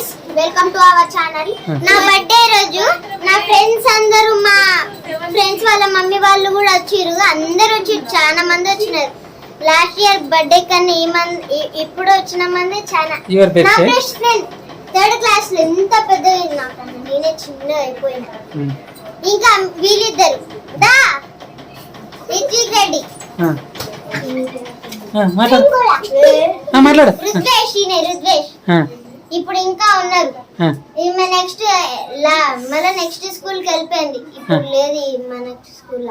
Guys welcome to our channel నా birthday రోజు నా ఫ్రెండ్స్ అందరూ మా ఫ్రెండ్స్ వాళ్ళ మమ్మీ వాళ్ళు కూడా వచ్చిర్రు. అందరూ వచ్చిర్రు. చాలా మంది వచ్చినారు. లాస్ట్ ఇయర్ బర్త్డే కన్నా ఈ మంది ఇప్పుడు వచ్చిన మంది చాలా. నా? బెస్ట్ ఫ్రెండ్ థర్డ్ క్లాస్లో ఎంత పెద్ద నాకన్నా నేనే చిన్న అయిపోయినా. ఉమ్. ఇంకా వీళ్ళిద్దరు. దా రిత్విక్ రెడ్డి. ఆ, మాట్లాడు. కూడా. మాట్లాడు. రుద్వేష్ ఈయన రుద్వేష్. ఇప్పుడు ఇంకా ఉన్నారు. ఈమె నెక్స్ట్ మళ్ళీ నెక్స్ట్ స్కూల్కి వెళ్ళిపోయింది. ఇప్పుడు లేదు మన స్కూల్.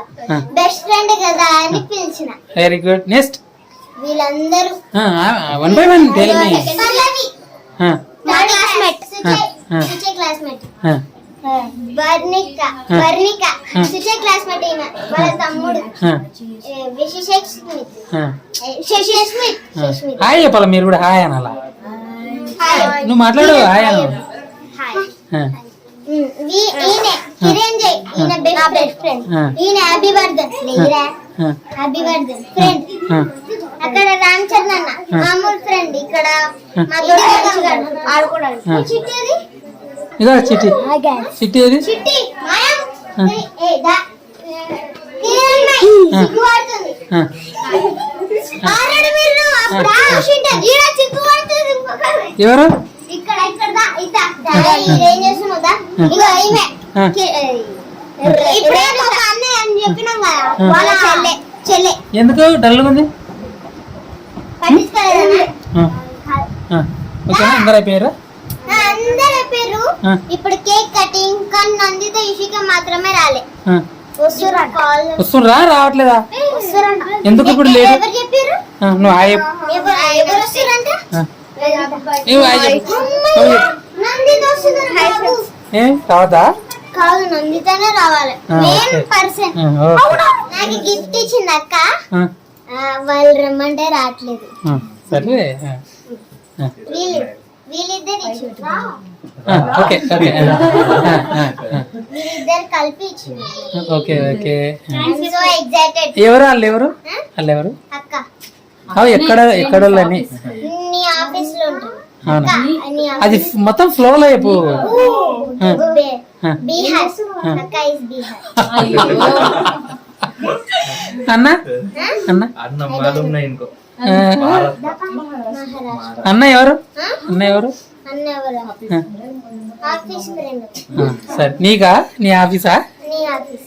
బెస్ట్ ఫ్రెండ్ కదా అని పిలిచిన. వెరీ గుడ్ నెక్స్ట్ వీళ్ళందరూ. One by one tell me Pallavi. నా క్లాస్మేట్ సుజయ్ ఆ. సుజయ్ క్లాస్మేట్ వర్ణిక. వర్ణిక. సుజయ్ క్లాస్మేట్ ఈమె. వాళ్ళ తమ్ముడు. ఏ, విశేష్ స్మిత్. ఏ, శశి స్మిత్. శశి స్మిత్ హాయ్ చెప్పాలి మీరు కూడా హాయ్ అనాలా? నువ్వు మాట్లాడు. హాయ్ అక్కడ రామ్ చరణ్ అన్న. మామూలు ఫ్రెండ్ ఇక్కడ చిట్టి ఇదో చిట్టి చిట్టి. ఏది? చిట్టి. మాయం. ఎవరు? ఎందుకు? డల్గా ఉంది? ఓకేనా అందరు అయిపోయారా అందరి పేరు? ఆ. ఇప్పుడు కేక్ కటింగ్ కానీ నందిత ఇషిక మాత్రమే రాలే. వస్తుండ్రా? రావట్లేదా? ఎందుకు ఇప్పుడు లేటు? ఎవరు చెప్పారు? ఆ, నువ్వు ఏ కాదు? నందితనే రావాలి. ఆ, మెయిన్ ఓకే. పర్సన్ ఆ, ఓకే. నాకు గిఫ్ట్ ఇచ్చింది అక్క. ఆ, ఆ, వాళ్ళు రమ్మంటే రావట్లేదు. సరే ఓకే ఓకే. ఎవరు వాళ్ళు ఎవరు? వాళ్ళు ఎవరు? అక్క. అవి ఎక్కడ ఎక్కడ వాళ్ళని అవునా? అది మొత్తం చెప్పు. అక్క ఇస్ బీహార్. అన్న? అన్న? అన్న ఎవరు? అన్న ఎవరు? సరే. నీకా? నీ ఆఫీసా? నీ ఆఫీస్.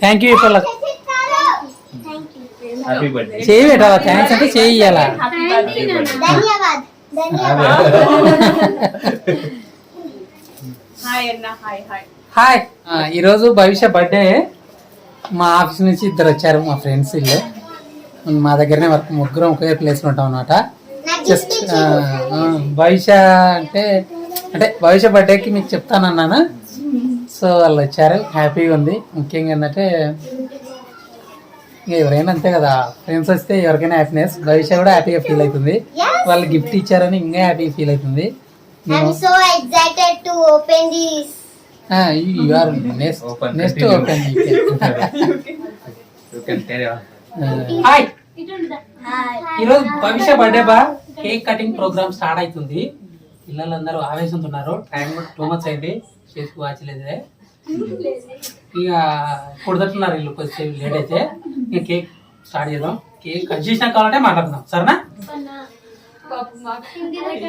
థ్యాంక్ యూ ఇప్పుడు హ్యాపీ బర్త్డే చేయి పెట్టాలా థ్యాంక్స్ అంటే చేయి ఇయ్యాలా? ధన్యవాద్ ధన్యవాద్ హాయ్ ఈరోజు భవిష్య బర్త్డే. మా ఆఫీస్ నుంచి ఇద్దరు వచ్చారు మా ఫ్రెండ్స్ ఇల్లు. మా దగ్గరనే వర్క్ ముగ్గురం ఒకే ప్లేస్లో ఉంటాం అనమాట జస్ట్ భవిష్య అంటే అంటే భవిష్య బర్త్డేకి మీకు చెప్తానన్నాను? సో వాళ్ళు వచ్చారు. హ్యాపీగా ఉంది. ముఖ్యంగా ఏంటంటే ఎవరైనా అంతే కదా ఫ్రెండ్స్ వస్తే ఎవరికైనా హ్యాపీనెస్ భవిష్య కూడా హ్యాపీగా ఫీల్ అవుతుంది. వాళ్ళు గిఫ్ట్ ఇచ్చారని ఇంకా హ్యాపీగా ఫీల్ అవుతుంది. I'm so excited to open this you are next Open, next continue. Open you can carry on hi ఈరోజు భవిష్య బర్త్డే బా కేక్ కటింగ్ ప్రోగ్రామ్ స్టార్ట్ అవుతుంది. పిల్లలందరూ ఆవేశంతో ఉన్నారు. టైం కూడా టూ మచ్ అయింది. చేసి వాచలేదే ఇక కొడుతున్నారు వీళ్ళు కొద్దిసేపు లేట్ అయితే. ఇక కేక్ స్టార్ట్ చేద్దాం. కేక్ కట్ చేసినా కావాలంటే మాట్లాడదాం సరేనా? కేక్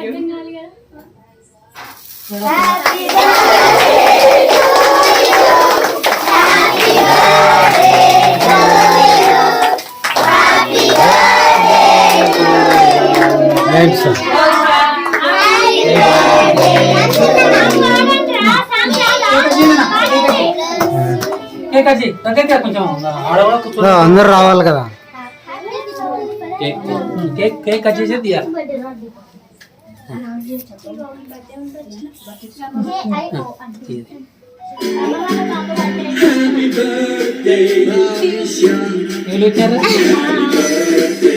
కట్ అందరు రావాలి కదా. కేక్ కేక్ కట్ చేసి తీయాలి.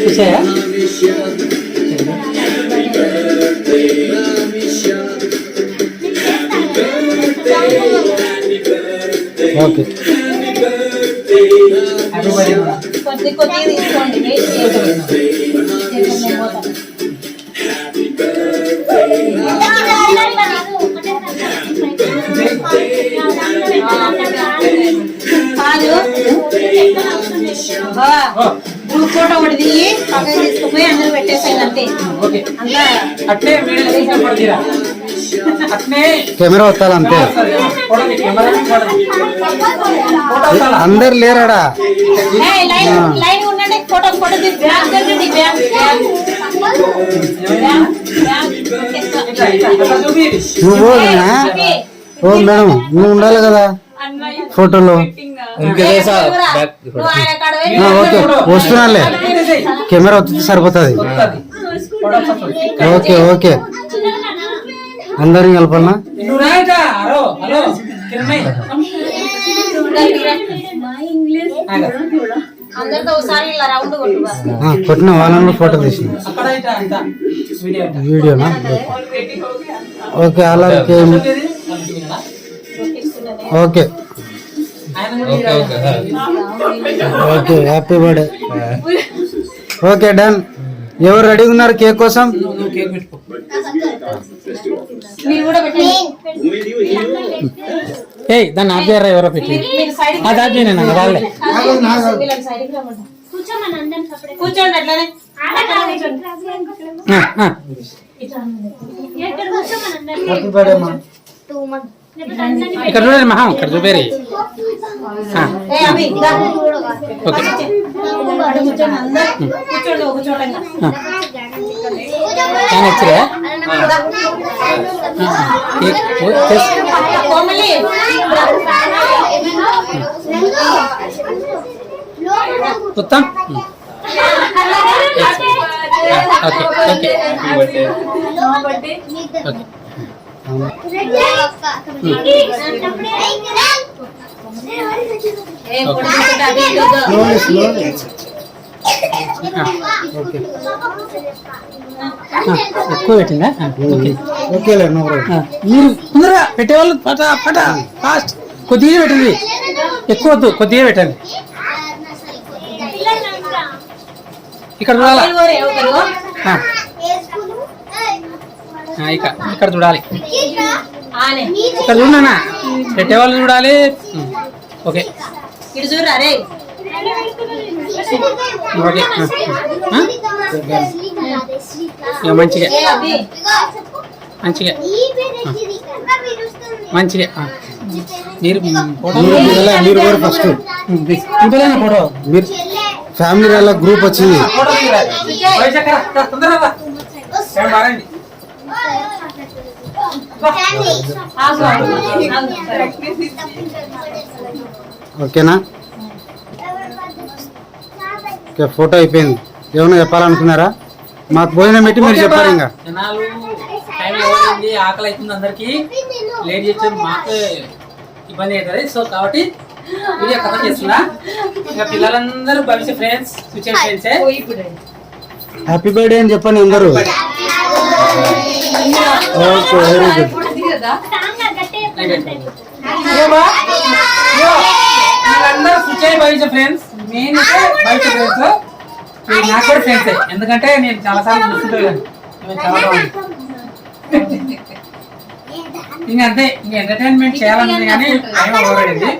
చూసాయా? ఓకే. కొద్ది కొద్దిగా తీసుకోండి వెయిట్ పాలు గ్లూకోట ఒకటి దిగి పక్కన తీసుకుపోయి అందరూ పెట్టేసాయి అంతే అట్లే కెమెరా వస్తాను అంతే. అందరు లేరాడా? నువ్వు ఓ మేడం నువ్వు ఉండాలి కదా ఫోటోలో. ఓకే. వస్తున్నాలే కెమెరా వస్తుంది సరిపోతుంది. Okay okay. అందరిని కలపాలనా నువ్వు రా ఇట్లా. హలో హలో కిరణ్ అందరితో ఒకసారి ఇలా రౌండ్ కొట్టుగా ఆ, కొట్టిన వాళ్ళని ఫోటో తీసిన. వీడియోనా? ఓకే అలాగే okay. Okay happy birthday. Okay done. ఎవరు రెడీగా ఉన్నారు కేక్ కోసం? ఏయ్ దాన్ని ఆపేరా ఎవరో పెట్టి. అది ఆపి నేను వాళ్ళే. కూర్చోండి అట్లనే. ఇక్కడ చూడండి మహా ఇక్కడ చూపేరి. ఓకే. ఆయన వచ్చారా కేక్ ఓ, కేక్. కోమలి ఉత్తమ్ ఉమ్. ఎక్కువ పెట్టిందా? ఓకే. మీరు తొందరగా పెట్టేవాళ్ళు పట పట ఫాస్ట్ కొద్దిగా పెట్టండి. ఎక్కువ వద్దు కొద్దిగా పెట్టండి. ఇక్కడ చూడాలా? ఇక ఇక్కడ చూడాలి. ఇక్కడ చూడనా? పెట్టేవాళ్ళు చూడాలి. ఓకే. ఇటు చూడరా రే? ఇక మంచిగా మంచిగా మంచిగా. మీరు కూడా ఫస్ట్ ఫోటో మీరు ఫ్యామిలీ వాళ్ళ గ్రూప్ వచ్చింది ఫోటో తీయరా? వయసు ఎక్కడ? రా, తొందరగా రా. ఏం మారండి. ఆగు, ఆగు, ఆగు. సరే. ఓకేనా ఓకే ఫోటో అయిపోయింది. ఏమైనా చెప్పాలనుకున్నారా? మాకు భోజనం పెట్టి మీరు చెప్పారు ఇంకా. జనాలు టైం ఎవరైంది ఆకలి అవుతుంది అందరికి. లేట్ చేస్తే మాకు ఇబ్బంది అవుతుంది. సో కాబట్టి వీడియో కథ చేస్తున్నా. ఇంకా పిల్లలందరూ భవిష్య ఫ్రెండ్స్ ఫ్యూచర్ ఫ్రెండ్సే. హ్యాపీ బర్త్డే అని చెప్పండి అందరూ. ఓకే వెరీ గుడ్ వీళ్ళందరూ ఫ్యూచర్ భవిష్య ఫ్రెండ్స్. భవిష్య ఫ్రెండ్స్. నాకు కూడా ఫ్రెండ్సే. ఎందుకంటే నేను చాలా సార్లు చూస్తుంటాను చాలా బాగుంది ఇంకా అంతే ఇంక ఎంటర్టైన్మెంట్ చేయాలని కానీ టైం ఓవరైంది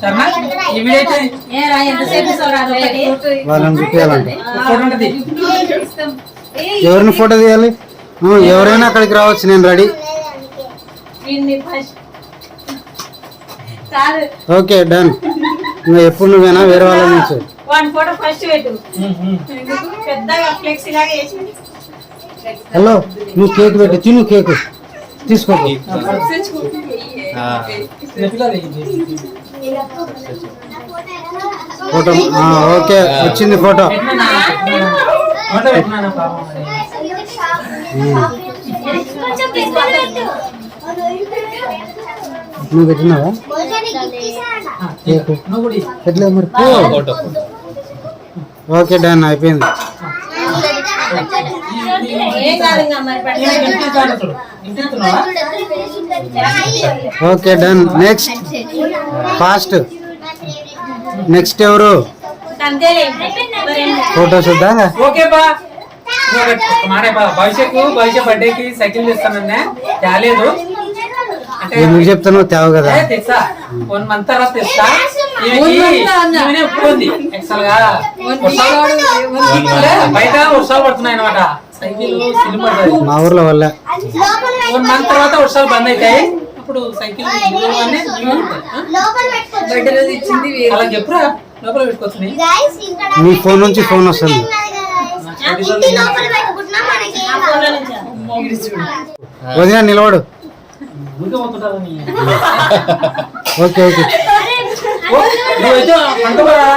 సరేనా ఈ వీడియో అయితే? వాళ్ళని ఫోటో ఉంటుంది. ఎవరిని ఫోటో తీయాలి? ఎవరైనా అక్కడికి రావచ్చు నేను రెడీ. Okay done. ఇంకా ఎప్పుడు నువ్వేనా వేరే వాళ్ళ నుంచి. వన్ ఫోటో ఫస్ట్ పెట్టు. పెద్దగా ఫ్లెక్సీ లాగా వేసి హలో నువ్వు కేక్ పెట్టు తిను కేక్. తీసుకో. ఫోటో. ఆ, ఓకే వచ్చింది ఫోటో. నువ్వు పెట్టినావా? ఎట్లా మరి ఓకే డన్ అయిపోయింది. Okay done. Next fast. Next ఎవరు? ఫోటో చూద్దా. భవిష్యత్తు బర్త్డేకి సైకిల్ తెస్తానన్నా. తేలేదు ఎందుకు చెప్తానో తేవు కదా. తెస్తా వన్ మంత్ తర్వాత తెస్తా ఈమెకి ఈమెనే ఒప్పుకుంది యాక్చువల్గా బయట వర్షాలు పడుతున్నాయి అనమాట సైకిల్ సిలిం పడుతుంది మా ఊర్లో వల్ల. వన్ మంత్ తర్వాత వర్షాలు బంద్ అవుతాయి అప్పుడు సైకిల్ అలా చెప్పురా లోపల ఇక్కడ మీ ఫోన్ నుంచి ఫోన్ వస్తుంది. వదిన నిలబడు ఊరికే పోతుంటారు నీ. Okay okay. నువ్వైతే పండుగరా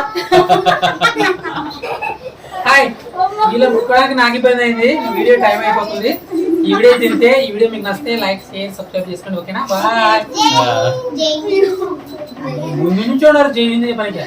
హాయ్. వీళ్ళ ముక్కడానికి నాకు ఇబ్బంది అయింది ఈ వీడియో టైం అయిపోతుంది. ఈ వీడియో తింటే ఈ వీడియో మీకు నచ్చితే లైక్ షేర్ సబ్స్క్రైబ్ చేసుకోండి ఓకేనా? బాయ్. ముందు నుంచి ఉన్నారు జై హింద్ పనికి.